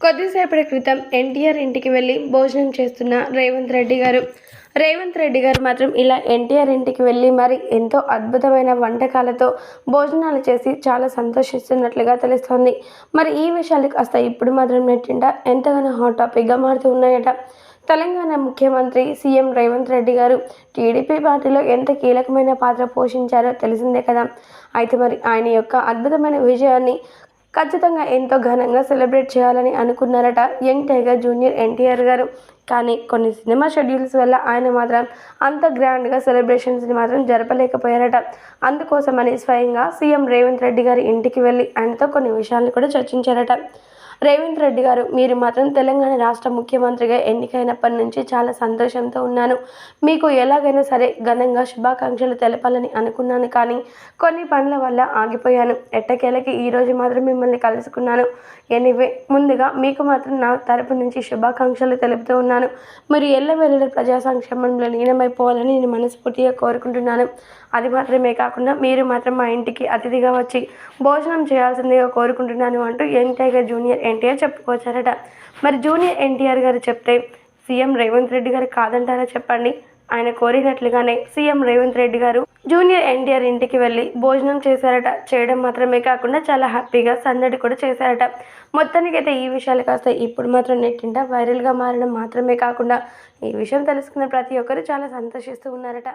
కొద్దిసేపటి క్రితం ఎన్టీఆర్ ఇంటికి వెళ్ళి భోజనం చేస్తున్న రేవంత్ రెడ్డి గారు. రేవంత్ రెడ్డి గారు మాత్రం ఇలా ఎన్టీఆర్ ఇంటికి వెళ్ళి మరి ఎంతో అద్భుతమైన వంటకాలతో భోజనాలు చేసి చాలా సంతోషిస్తున్నట్లుగా తెలుస్తోంది. మరి ఈ విషయాలు కాస్త ఇప్పుడు మాత్రం నెట్టింట ఎంతగానో హాట్ టాపిక్గా మారుతూ ఉన్నాయట. తెలంగాణ ముఖ్యమంత్రి సీఎం రేవంత్ రెడ్డి గారు టీడీపీ పార్టీలో ఎంత కీలకమైన పాత్ర పోషించారో తెలిసిందే కదా. అయితే మరి ఆయన యొక్క అద్భుతమైన విజయాన్ని ఖచ్చితంగా ఎంతో ఘనంగా సెలబ్రేట్ చేయాలని అనుకున్నారట యంగ్ టైగర్ జూనియర్ ఎన్టీఆర్ గారు. కానీ కొన్ని సినిమా షెడ్యూల్స్ వల్ల ఆయన మాత్రం అంత గ్రాండ్గా సెలబ్రేషన్స్ని మాత్రం జరపలేకపోయారట. అందుకోసమని స్వయంగా సీఎం రేవంత్ రెడ్డి గారి ఇంటికి వెళ్ళి ఆయనతో కొన్ని విషయాలను కూడా చర్చించారట. రేవంత్ రెడ్డి గారు మీరు మాత్రం తెలంగాణ రాష్ట్ర ముఖ్యమంత్రిగా ఎన్నికైనప్పటి నుంచి చాలా సంతోషంతో ఉన్నాను. మీకు ఎలాగైనా సరే ఘనంగా శుభాకాంక్షలు తెలపాలని అనుకున్నాను కానీ కొన్ని పనుల వల్ల ఆగిపోయాను. ఎట్టకేలకి ఈరోజు మాత్రం మిమ్మల్ని కలుసుకున్నాను. ఎనీవే ముందుగా మీకు మాత్రం నా తరపు నుంచి శుభాకాంక్షలు తెలుపుతూ ఉన్నాను. మీరు ఎల్లవెల్లల ప్రజా సంక్షేమంలో లీనమైపోవాలని నేను మనస్ఫూర్తిగా కోరుకుంటున్నాను. అది మాత్రమే కాకుండా మీరు మాత్రం మా ఇంటికి అతిథిగా వచ్చి భోజనం చేయాల్సిందిగా కోరుకుంటున్నాను అంటూ యంగ్ టైగర్ జూనియర్ ఎన్టీఆర్ చెప్పుకోవచ్చారట మరి జూనియర్ ఎన్టీఆర్ గారు చెప్తే సీఎం రేవంత్ రెడ్డి గారు కాదంటారా చెప్పండి. ఆయన కోరినట్లుగానే సీఎం రేవంత్ రెడ్డి గారు జూనియర్ ఎన్టీఆర్ ఇంటికి వెళ్ళి భోజనం చేశారట. చేయడం మాత్రమే కాకుండా చాలా హ్యాపీగా సందడి కూడా చేశారట. మొత్తానికైతే ఈ విషయాలు కాస్త ఇప్పుడు మాత్రం నెట్టింట వైరల్గా మారడం మాత్రమే కాకుండా ఈ విషయం తెలుసుకున్న ప్రతి ఒక్కరు చాలా సంతోషిస్తూ ఉన్నారట.